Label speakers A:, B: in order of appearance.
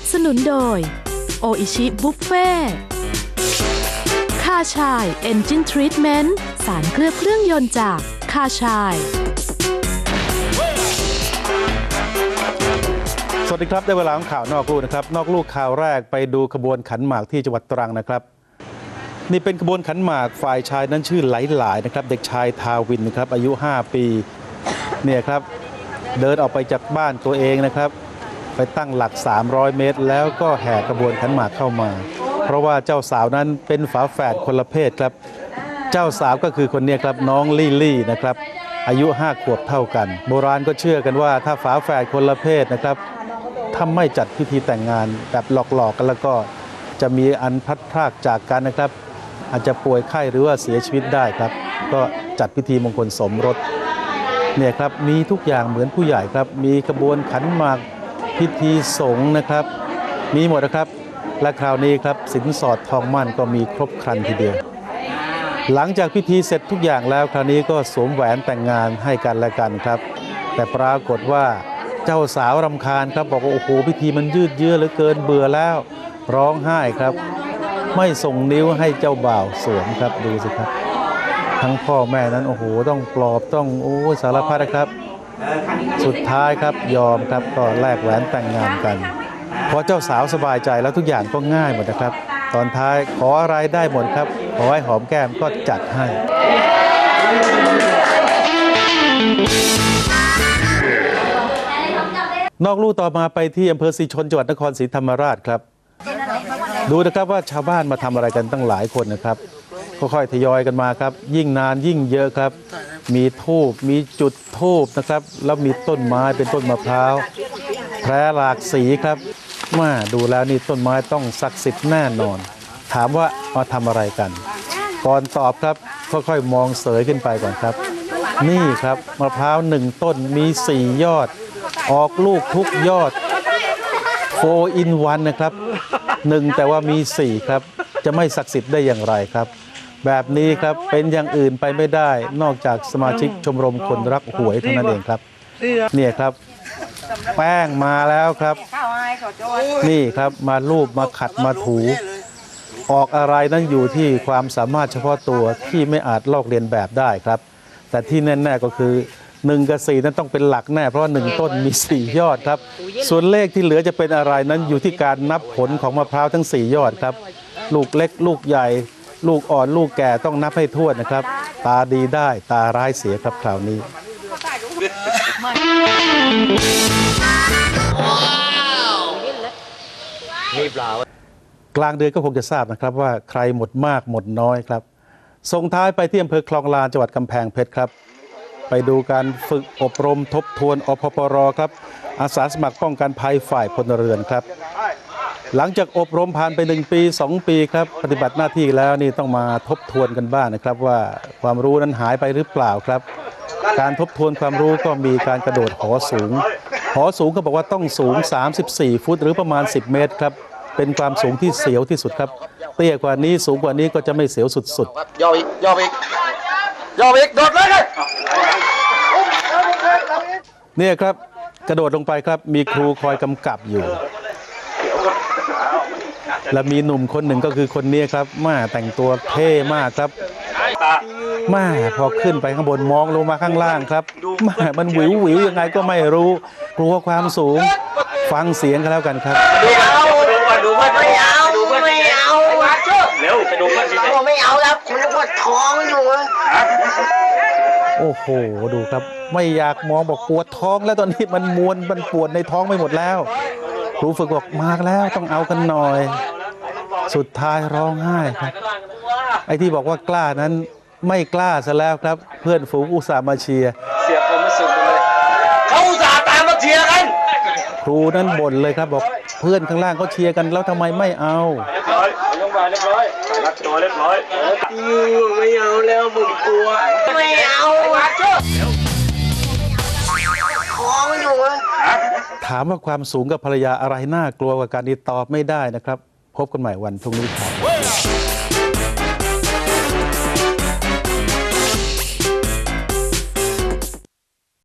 A: นับสนุนโดย โออิชิบุฟเฟ่คาชาย เอนจินทรีทเมนต์ สารเคลือบเครื่องยนต์จากคาชาย
B: สวัสดีครับ ได้เวลาของข่าวนอกลูกนะครับ นอกลูกข่าวแรกไปดูขบวนขันหมากที่จังหวัดตรังนะครับ นี่เป็นขบวนขันหมากฝ่ายชายนั้นชื่อไหลหลายนะครับ เด็กชายทาวินนะครับอายุ 5 ปีเนี่ยครับเดินออกไปจากบ้านตัวเองนะครับ ไปตั้งหลัก 300 เมตร แล้วก็แห่ขบวนขันหมากเข้ามา เพราะว่าเจ้าสาวนั้นเป็นฝาแฝดคนละเพศครับ เจ้าสาวก็คือคนนี้ครับน้องลี่ลี่นะครับ อายุ 5 ขวบเท่ากัน โบราณก็เชื่อกันว่าถ้าฝาแฝดคนละเพศนะครับถ้าไม่จัดพิธีแต่งงานแบบหลอกๆกันแล้วก็จะมีอันพัดพรากจากกันนะครับ อาจจะป่วยไข้หรือว่าเสียชีวิตได้ครับ ก็จัดพิธีมงคลสมรสเนี่ยครับมีทุกอย่างเหมือนผู้ใหญ่ครับ มีกระบวนขันหมาก พิธีสงฆ์นะครับ มีหมดนะครับ และคราวนี้ครับสินสอดทองมั่นก็มีครบครันทีเดียว หลังจากพิธีเสร็จทุกอย่างแล้วคราวนี้ก็สวมแหวนแต่งงานให้กันและกันครับ แต่ปรากฏว่าเจ้าสาวรำคาญครับบอกว่าโอ้โหพิธีมันยืดเยื้อเหลือเกินเบื่อแล้ว ร้องไห้ครับ ไม่ส่งนิ้วให้เจ้าบ่าวสวมครับดูสิครับ ทั้งพ่อแม่นั้นโอ้โหต้องปลอบต้องโอ้สารพัดนะครับ สุดท้ายครับยอมครับก็แลกแหวนแต่งงานกัน พอเจ้าสาวสบายใจแล้วทุกอย่างก็ง่ายหมดนะครับ ตอนท้ายขออะไรได้หมดครับ ขอให้หอมแก้มก็จัดให้นอกลู่ต่อมาไปที่อำเภอศรีชนจังหวัดนครศรีธรรมราชครับ ดูนะครับว่าชาวบ้านมาทำอะไรกันตั้งหลายคนนะครับค่อยๆทยอยกันมาครับ ยิ่งนานยิ่งเยอะครับ มีทูบมีจุดทูบนะครับ แล้วมีต้นไม้เป็นต้นมะพร้าวแพรหลากสีครับมาดูแล้วนี่ต้นไม้ต้องศักดิ์สิทธิ์แน่นอน ถามว่ามาทำอะไรกันก่อนตอบครับค่อยๆมองเสยขึ้นไปก่อนครับ นี่ครับมะพร้าวหนึ่งต้นมีสี่ยอด ออกลูกทุกยอด4 in 1นะครับหนึ่งแต่ว่ามี4ครับ จะไม่ศักดิ์สิทธิ์ได้อย่างไรครับ แบบนี้ครับเป็นอย่างอื่นไปไม่ได้ นอกจากสมาชิกชมรมคนรักหวยเท่านั้นเองครับ เนี่ยครับ แป้งมาแล้วครับ นี่ครับมาลูบมาขัดมาถู ออกอะไรนั้นอยู่ที่ความสามารถเฉพาะตัวที่ไม่อาจลอกเลียนแบบได้ครับ แต่ที่แน่ๆก็คือ1กับ4นั้นต้องเป็นหลักแน่เพราะว่าหนึ่งต้นมี4ยอดครับ ส่วนเลขที่เหลือจะเป็นอะไรนั้นอยู่ที่การนับผลของมะพร้าวทั้ง4ยอดครับ ลูกเล็กลูกใหญ่ ลูกอ่อนลูกแก่ต้องนับให้ทั่วนนะครับ ตาดีได้ตาร้ายเสียครับคราวนี้กลางเดือนก็คงจะทราบนะครับว่าใครหมดมากหมดน้อยครับส่งท้ายไปที่อำเภอคลองลานจังหวัดกำแพงเพชรครับ ไปดูการฝึกอบรมทบทวนอพปรครับ อาสาสมัครป้องกันภัยฝ่ายพลเรือนครับ หลังจากอบรมผ่านไป 1 ปี 2 ปีครับปฏิบัติหน้าที่แล้วนี่ต้องมาทบทวนกันบ้างนะครับ ว่าความรู้นั้นหายไปหรือเปล่าครับ การทบทวนความรู้ก็มีการกระโดดหอสูง หอสูงก็บอกว่าต้องสูง 34 ฟุตหรือประมาณ 10 เมตรครับเป็นความสูงที่เสียวที่สุดครับ เตี้ยกว่านี้สูงกว่านี้ก็จะไม่เสียวสุดๆ
C: ย่ออีกย่ออีกย่ออีกโดดเลยเลย
B: เนี่ยครับกระโดดลงไปครับมีครูคอยกำกับอยู่ และมีหนุ่มคนหนึ่งก็คือคนนี้ครับมาแต่งตัวเท่มากครับมาพอขึ้นไปข้างบนมองลงมาข้างล่างครับมามันหวิวหวิวยังไงก็ไม่รู้กลัวความสูง ฟังเสียงกันแล้วกันครับ
C: ดูเอาดูก่อนดูเพื่อน
D: ไม่เอาไม่เอา
C: เร็วไปดูเพื่อนสิ
D: ผมไม่เอาแล้วคุณปวดท้องอยู่
B: โอ้โหดูครับ ไม่อยากมองบอกปวดท้องแล้วตอนนี้มันมวนมันปวดในท้องไม่หมดแล้วครูฝึกบอกมาแล้วต้องเอากันหน่อย สุดท้ายร้องไห้ครับไอ้ที่บอกว่ากล้านั้นไม่กล้าซะแล้วครับ เพื่อนฝูงอุตส่าห์มาเชียร์
C: เสียความรู้สึกไปเลยเขาอุตส่าห์ตามมาเชียร์กัน
B: ครูนั้นบ่นเลยครับบอกเพื่อนข้างล่างเขาเชียร์กันแล้วทำไมไม่เอา
C: เรียบร้อยลงมาเรียบร้อยรัดตัวเรียบร้อย
D: ไม่เอาแล้วผมกลัวไม่เอาท้องอยู่
B: ถามว่าความสูงกับภรรยาอะไรน่ากลัวกว่าการนี้ตอบไม่ได้นะครับ พบกันใหม่วันพรุ่งนี้ครับ